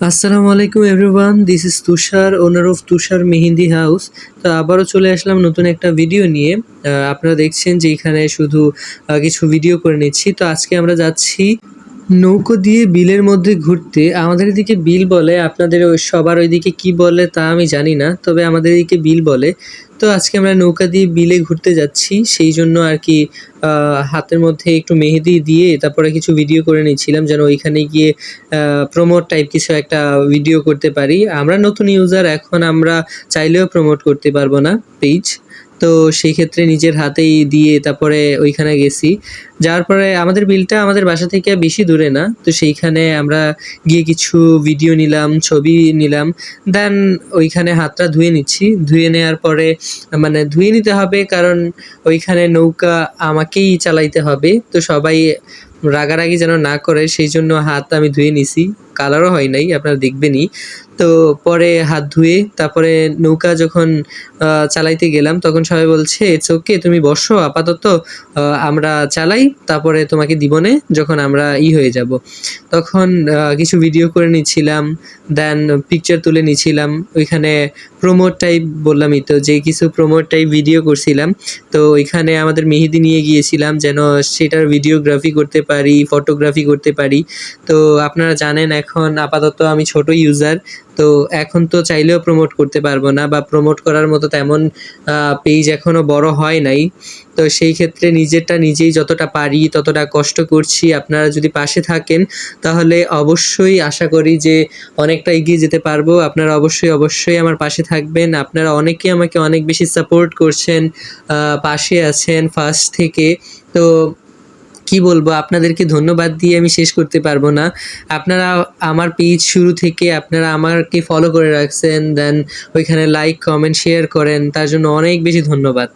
আসসালামু আলাইকুম everyone this is Tushar owner of Tushar mehndi house তো আবারও চলে আসলাম নতুন একটা ভিডিও নিয়ে। আপনারা দেখছেন যে এখানে শুধু কিছু ভিডিও করে নিচ্ছি। তো আজকে আমরা যাচ্ছি নৌকো দিয়ে বিলের মধ্যে ঘুরতে আমাদের এদিকে বিল বলে, আপনাদের ওই সবার ওইদিকে কি বলে তা আমি জানি না, তবে আমাদের এদিকে বিল বলে। তো আজকে আমরা নৌকা দিয়ে বিলে ঘুরতে যাচ্ছি, সেই জন্য আর কি হাতের মধ্যে একটু মেহেদি দিয়ে তারপরে কিছু ভিডিও করে নিয়েছিলাম যেন ওইখানে গিয়ে প্রমোট টাইপ কিছু একটা ভিডিও করতে পারি। আমরা নতুন ইউজার এখন আমরা চাইলেও প্রমোট করতে পারব না পেজ তো সেই ক্ষেত্রে নিজের হাতেই দিয়ে তারপরে ওইখানে গেছি। যাওয়ার পরে আমাদের বিলটা আমাদের বাসা থেকে বেশি দূরে না, তো সেইখানে আমরা গিয়ে কিছু ভিডিও নিলাম, ছবি নিলাম। দেন ওইখানে হাতটা ধুয়ে নিচ্ছি। ধুয়ে নেওয়ার পরে মানে ধুয়ে নিতে হবে কারণ ওইখানে নৌকা আমাকেই চালাইতে হবে। তো সবাই রাগারাগি যেন না করে, সেই জন্য হাত আমি ধুয়ে নিছি। কালারও হয় নাই, আপনারা দেখবেনই। তো পরে হাত ধুয়ে তারপরে নৌকা যখন চালাইতে গেলাম, তখন সবাই বলছে ওকে তুমি বসো, আপাতত আমরা চালাই, তারপরে তোমাকে দিবনে যখন আমরা ই হয়ে যাব। তখন কিছু ভিডিও করে নিচ্ছিলাম দেন পিকচার তুলে নিচ্ছিলাম, ওইখানে প্রমোট টাইপ বললামই তো, যে কিছু প্রমোট টাইপ ভিডিও করছিলাম, তো ওইখানে আমাদের মেহেদি নিয়ে গিয়েছিলাম, যেন সেটার ভিডিওগ্রাফি করতে পারি। ফটোগ্রাফি করতে পারি। তো আপনারা জানেন এখন আপাতত আমি ছোট ইউজার তো এখন তো চাইলেও প্রমোট করতে পারব না বা প্রমোট করার মতো তেমন পেজ এখনও বড় হয় নাই। তো সেই ক্ষেত্রে নিজেরটা নিজেই যতটা পারি, ততটা কষ্ট করছি। আপনারা যদি পাশে থাকেন, তাহলে অবশ্যই আশা করি যে অনেকটা এগিয়ে যেতে পারব। আপনারা অবশ্যই অবশ্যই আমার পাশে থাকবেন। আপনারা অনেকে আমাকে অনেক বেশি সাপোর্ট করছেন পাশে আছেন ফার্স্ট থেকে। তো কি বলব, আপনাদেরকে ধন্যবাদ দিয়ে আমি শেষ করতে পারব না। আপনারা আমার পেজ শুরু থেকে আপনারা আমাকে ফলো করে রাখছেন দেন ওইখানে লাইক কমেন্ট শেয়ার করেন, তার জন্য অনেক বেশি ধন্যবাদ।